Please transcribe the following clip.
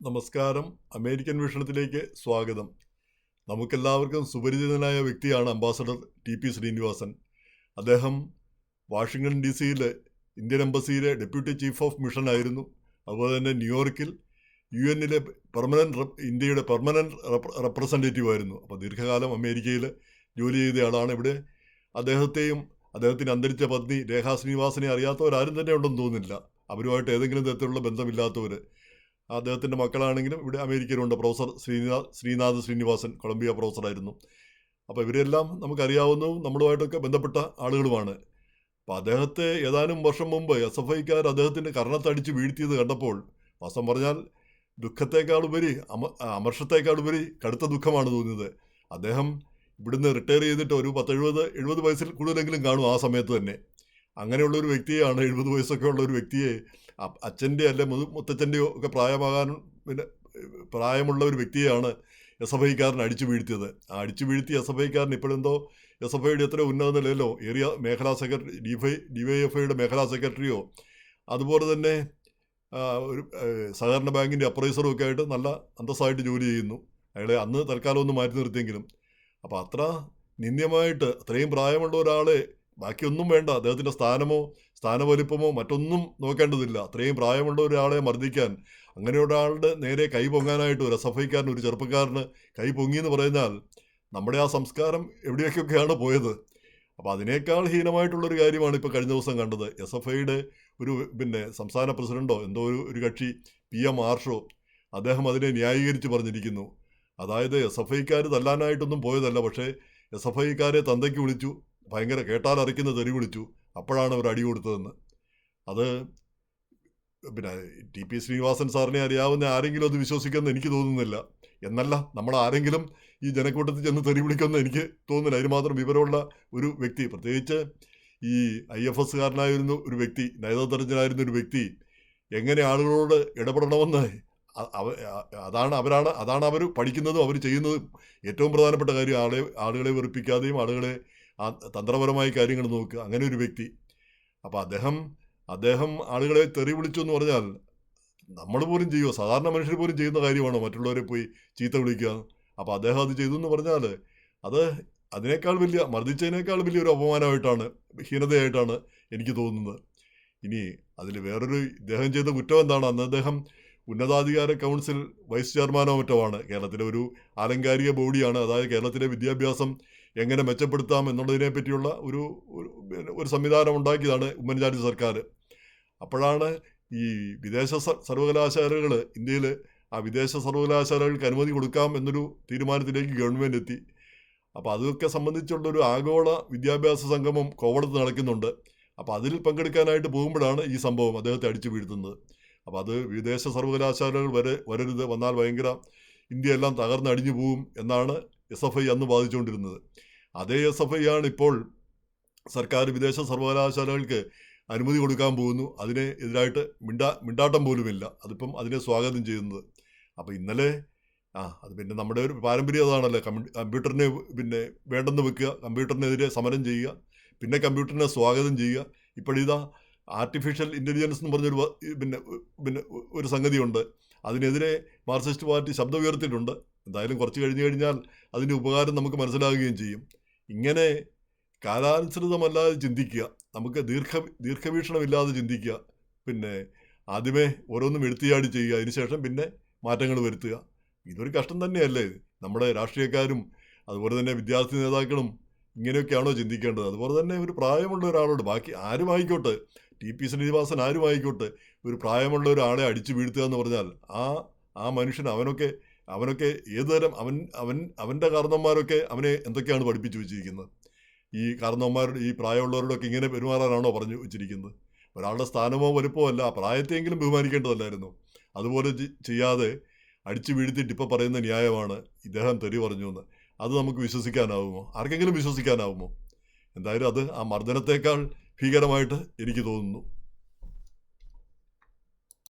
നമസ്കാരം. അമേരിക്കൻ വീക്ഷണത്തിലേക്ക് സ്വാഗതം. നമുക്കെല്ലാവർക്കും സുപരിചിതനായ വ്യക്തിയാണ് അംബാസഡർ ടി പി ശ്രീനിവാസൻ. അദ്ദേഹം വാഷിങ്ടൺ ഡി സിയിലെ ഇന്ത്യൻ എംബസിയിലെ ഡെപ്യൂട്ടി ചീഫ് ഓഫ് മിഷൻ ആയിരുന്നു. അതുപോലെ തന്നെ ന്യൂയോർക്കിൽ യു എന്നിലെ പെർമനന്റ് ഇന്ത്യയുടെ പെർമനന്റ് റെപ്രസെന്റേറ്റീവ് ആയിരുന്നു. അപ്പോൾ ദീർഘകാലം അമേരിക്കയിൽ ജോലി ചെയ്തയാളാണ് ഇവിടെ. അദ്ദേഹത്തെയും അദ്ദേഹത്തിന് അന്തരിച്ച പത്നി രേഖാ ശ്രീനിവാസനെ അറിയാത്തവരാരും തന്നെ ഉണ്ടെന്ന് തോന്നുന്നില്ല. അവരുമായിട്ട് ഏതെങ്കിലും തരത്തിലുള്ള ബന്ധമില്ലാത്തവർ അദ്ദേഹത്തിന്റെ മക്കളാണെങ്കിലും ഇവിടെ അമേരിക്കയിലുണ്ട്. പ്രൊഫസർ ശ്രീനാഥ് ശ്രീനാഥ് ശ്രീനിവാസൻ കൊളംബിയ പ്രൊഫസറായിരുന്നു. അപ്പോൾ ഇവരെല്ലാം നമുക്കറിയാവുന്നതും നമ്മളുമായിട്ടൊക്കെ ബന്ധപ്പെട്ട ആളുകളുമാണ്. അപ്പോൾ അദ്ദേഹത്തെ ഏതാനും വർഷം മുമ്പ് എസ് എഫ് ഐക്കാർ അദ്ദേഹത്തിന്റെ കർണത്തടിച്ച് വീഴ്ത്തിയത് കണ്ടപ്പോൾ വാസ്തവം പറഞ്ഞാൽ ദുഃഖത്തെക്കാളുപരി അമ അമർഷത്തേക്കാളുപരി കടുത്ത ദുഃഖമാണ് തോന്നിയത്. അദ്ദേഹം ഇവിടുന്ന് റിട്ടയർ ചെയ്തിട്ട് ഒരു പത്തെഴുപത് എഴുപത് വയസ്സിൽ കൂടുതലെങ്കിലും കാണും ആ സമയത്ത് തന്നെ. അങ്ങനെയുള്ള ഒരു എഴുപത് വയസ്സൊക്കെ ഉള്ള ഒരു വ്യക്തിയെ അച്ഛന്റെ അല്ലെ മുതു മുത്തച്ഛന്റെയോ ഒക്കെ പ്രായമാകാൻ പിന്നെ പ്രായമുള്ള ഒരു വ്യക്തിയാണ് എസ് എഫ് ഐക്കാരൻ അടിച്ചു വീഴ്ത്തിയത്. ആ അടിച്ചു വീഴ്ത്തിയ എസ് എഫ് ഐക്കാരൻ ഇപ്പോഴെന്തോ എസ് എഫ് ഐയുടെ എത്ര ഉന്നത നിലയിലോ ഏരിയ മേഖലാ സെക്രട്ടറി ഡിവൈഎഫ് ഐയുടെ മേഖലാ സെക്രട്ടറിയോ അതുപോലെ തന്നെ ഒരു സഹകരണ ബാങ്കിന്റെ അപ്രൈസറും ഒക്കെ ആയിട്ട് നല്ല അന്തസ്സായിട്ട് ജോലി ചെയ്യുന്നു. അയാളെ അന്ന് തൽക്കാലം ഒന്ന് മാറ്റി നിർത്തിയെങ്കിലും. അപ്പോൾ അത്ര നിന്ദ്യമായിട്ട് അത്രയും പ്രായമുള്ള ഒരാളെ ബാക്കിയൊന്നും വേണ്ട. അദ്ദേഹത്തിന്റെ സ്ഥാനമോ സ്ഥാനവലിപ്പമോ മറ്റൊന്നും നോക്കേണ്ടതില്ല. അത്രയും പ്രായമുള്ള ഒരാളെ മർദ്ദിക്കാൻ അങ്ങനെ ഒരാളുടെ നേരെ കൈ പൊങ്ങാനായിട്ട് ഒരു എസ് ഒരു ചെറുപ്പക്കാരന് കൈ പൊങ്ങി എന്ന് പറഞ്ഞാൽ നമ്മുടെ ആ സംസ്കാരം എവിടെയൊക്കെയൊക്കെയാണ് പോയത്? അപ്പോൾ അതിനേക്കാൾ ഹീനമായിട്ടുള്ളൊരു കാര്യമാണ് ഇപ്പോൾ കഴിഞ്ഞ ദിവസം കണ്ടത്. എസ് എഫ് ഐയുടെ ഒരു പിന്നെ സംസ്ഥാന പ്രസിഡന്റോ എന്തോ ഒരു ഒരു കക്ഷി പി എം ആർഷോ അദ്ദേഹം അതിനെ ന്യായീകരിച്ച് പറഞ്ഞിരിക്കുന്നു. അതായത് എസ് എഫ് ഐക്കാർ തല്ലാനായിട്ടൊന്നും പോയതല്ല പക്ഷേ എസ് എഫ് ഐക്കാരെ തന്തയ്ക്ക് വിളിച്ചു ഭയങ്കര കേട്ടാൽ കേട്ടാലറിക്കുന്ന തെറി വിളിച്ചു. അപ്പോഴാണ് അവർ അടി കൊടുത്തതെന്ന്. അത് പിന്നെ ടി പി ശ്രീനിവാസൻ സാറിനെ അറിയാവുന്ന ആരെങ്കിലും അത് വിശ്വസിക്കുമെന്ന് എനിക്ക് തോന്നുന്നില്ല. എന്നല്ല നമ്മൾ ആരെങ്കിലും ഈ ജനക്കൂട്ടത്തിൽ ചെന്ന് തെറി വിളിക്കുമെന്ന് എനിക്ക് തോന്നുന്നില്ല. അതിന് മാത്രം വിവരമുള്ള ഒരു വ്യക്തി പ്രത്യേകിച്ച് ഈ ഐ എഫ് എസ്സുകാരനായിരുന്ന ഒരു വ്യക്തി നയതന്ത്രജ്ഞനായിരുന്ന ഒരു വ്യക്തി എങ്ങനെ ആളുകളോട് ഇടപെടണമെന്ന് അതാണ് അവരാണ് അതാണ് അവർ പഠിക്കുന്നതും അവർ ചെയ്യുന്നതും ഏറ്റവും പ്രധാനപ്പെട്ട കാര്യം ആളെ ആളുകളെ വെറുപ്പിക്കാതെയും ആളുകളെ ആ തന്ത്രപരമായ കാര്യങ്ങൾ നോക്കുക. അങ്ങനെ ഒരു വ്യക്തി. അപ്പോൾ അദ്ദേഹം അദ്ദേഹം ആളുകളെ തെറി വിളിച്ചു എന്ന് പറഞ്ഞാൽ നമ്മൾ പോലും ചെയ്യുമോ സാധാരണ മനുഷ്യർ പോലും ചെയ്യുന്ന കാര്യമാണോ? മറ്റുള്ളവരെ പോയി ചീത്ത വിളിക്കുക. അപ്പോൾ അദ്ദേഹം അത് ചെയ്തു എന്ന് പറഞ്ഞാൽ അത് അതിനേക്കാൾ വലിയ മർദ്ദിച്ചതിനേക്കാൾ വലിയൊരു അപമാനമായിട്ടാണ് ഹീനതയായിട്ടാണ് എനിക്ക് തോന്നുന്നത്. ഇനി അതിൽ വേറൊരു ഇദ്ദേഹം ചെയ്ത കുറ്റം എന്താണ്? അന്ന് അദ്ദേഹം ഉന്നതാധികാര കൗൺസിൽ വൈസ് ചെയർമാനോ മറ്റോ ആണ്. കേരളത്തിലെ ഒരു ആലങ്കാരിക ബോഡിയാണ് അതായത് കേരളത്തിലെ വിദ്യാഭ്യാസം എങ്ങനെ മെച്ചപ്പെടുത്താം എന്നുള്ളതിനെ പറ്റിയുള്ള ഒരു ഒരു സംവിധാനം ഉണ്ടാക്കിയതാണ് ഉമ്മൻചാണ്ടി സർക്കാർ. അപ്പോഴാണ് ഈ വിദേശ സർവകലാശാലകൾ ഇന്ത്യയിൽ ആ വിദേശ സർവകലാശാലകൾക്ക് അനുമതി കൊടുക്കാം എന്നൊരു തീരുമാനത്തിലേക്ക് ഗവൺമെന്റ് എത്തി. അപ്പോൾ അതൊക്കെ സംബന്ധിച്ചുള്ളൊരു ആഗോള വിദ്യാഭ്യാസ സംഗമം കോവളത്ത് നടക്കുന്നുണ്ട്. അപ്പോൾ അതിൽ പങ്കെടുക്കാനായിട്ട് പോകുമ്പോഴാണ് ഈ സംഭവം അദ്ദേഹത്തെ അടിച്ചു വീഴ്ത്തുന്നത്. അപ്പോൾ അത് വിദേശ സർവകലാശാലകൾ വരെ വരരുത്. വന്നാൽ ഭയങ്കര ഇന്ത്യ എല്ലാം തകർന്നടിഞ്ഞു പോകും എന്നാണ് എസ് എഫ് ഐ അന്ന് ബാധിച്ചുകൊണ്ടിരുന്നത് അതേ എസ് എഫ് ഐ ആണ് ഇപ്പോൾ സർക്കാർ വിദേശ സർവകലാശാലകൾക്ക് അനുമതി കൊടുക്കാൻ പോകുന്നു. അതിനെ എതിരായിട്ട് മിണ്ടാ മിണ്ടാട്ടം പോലുമില്ല. അതിപ്പം അതിനെ സ്വാഗതം ചെയ്യുന്നത്. അപ്പോൾ ഇന്നലെ ആ അത് പിന്നെ നമ്മുടെ ഒരു പാരമ്പര്യം അതാണല്ലോ. കമ്പ്യൂ- കമ്പ്യൂട്ടറിനെ പിന്നെ വേണ്ടെന്ന് വെക്കുക കമ്പ്യൂട്ടറിനെതിരെ സമരം ചെയ്യുക പിന്നെ കമ്പ്യൂട്ടറിനെ സ്വാഗതം ചെയ്യുക. ഇപ്പോഴിതാ ആർട്ടിഫിഷ്യൽ ഇന്റലിജൻസ് എന്ന് പറഞ്ഞൊരു പിന്നെ പിന്നെ ഒരു സംഗതിയുണ്ട്. അതിനെതിരെ മാർക്സിസ്റ്റ് പാർട്ടി ശബ്ദം ഉയർത്തിയിട്ടുണ്ട്. എന്തായാലും കുറച്ച് കഴിഞ്ഞ് കഴിഞ്ഞാൽ അതിന്റെ ഉപകാരം നമുക്ക് മനസ്സിലാകുകയും ചെയ്യും. ഇങ്ങനെ കാലാനുസൃതമല്ലാതെ ചിന്തിക്കുക നമുക്ക് ദീർഘ ദീർഘവീക്ഷണമില്ലാതെ ചിന്തിക്കുക പിന്നെ ആദ്യമേ ഓരോന്നും എടുത്തിയാടി ചെയ്യുക അതിനുശേഷം പിന്നെ മാറ്റങ്ങൾ വരുത്തുക. ഇതൊരു കഷ്ടം തന്നെയല്ലേ? നമ്മുടെ രാഷ്ട്രീയക്കാരും അതുപോലെ തന്നെ വിദ്യാർത്ഥി നേതാക്കളും ഇങ്ങനെയൊക്കെയാണോ ചിന്തിക്കേണ്ടത്? അതുപോലെ തന്നെ ഒരു പ്രായമുള്ള ഒരാളോട് ബാക്കി ആരും ആയിക്കോട്ടെ. ടി പി ശ്രീനിവാസൻ ആരും ആയിക്കോട്ടെ. ഒരു പ്രായമുള്ള ഒരാളെ അടിച്ചു വീഴ്ത്തുക എന്ന് പറഞ്ഞാൽ ആ ആ മനുഷ്യൻ അവനൊക്കെ അവനൊക്കെ ഏതുതരം അവൻ അവൻ അവന്റെ കാരണന്മാരൊക്കെ അവനെ എന്തൊക്കെയാണ് പഠിപ്പിച്ചു വെച്ചിരിക്കുന്നത്? ഈ കാരണവന്മാരുടെ ഈ പ്രായമുള്ളവരോടൊക്കെ ഇങ്ങനെ പെരുമാറാനാണോ പറഞ്ഞു വെച്ചിരിക്കുന്നത്? ഒരാളുടെ സ്ഥാനമോ വലുപ്പമോ അല്ല പ്രായത്തെയെങ്കിലും ബഹുമാനിക്കേണ്ടതല്ലായിരുന്നു. അതുപോലെ ചെയ്യാതെ അടിച്ചു വീഴ്ത്തിയിട്ട് ഇപ്പോൾ പറയുന്ന ന്യായമാണ് ഇദ്ദേഹം തെറി പറഞ്ഞു എന്ന് അത് നമുക്ക് വിശ്വസിക്കാനാവുമോ? ആർക്കെങ്കിലും വിശ്വസിക്കാനാവുമോ? എന്തായാലും അത് ആ മർദ്ദനത്തേക്കാൾ ഭീകരമായിട്ട് എനിക്ക് തോന്നുന്നു.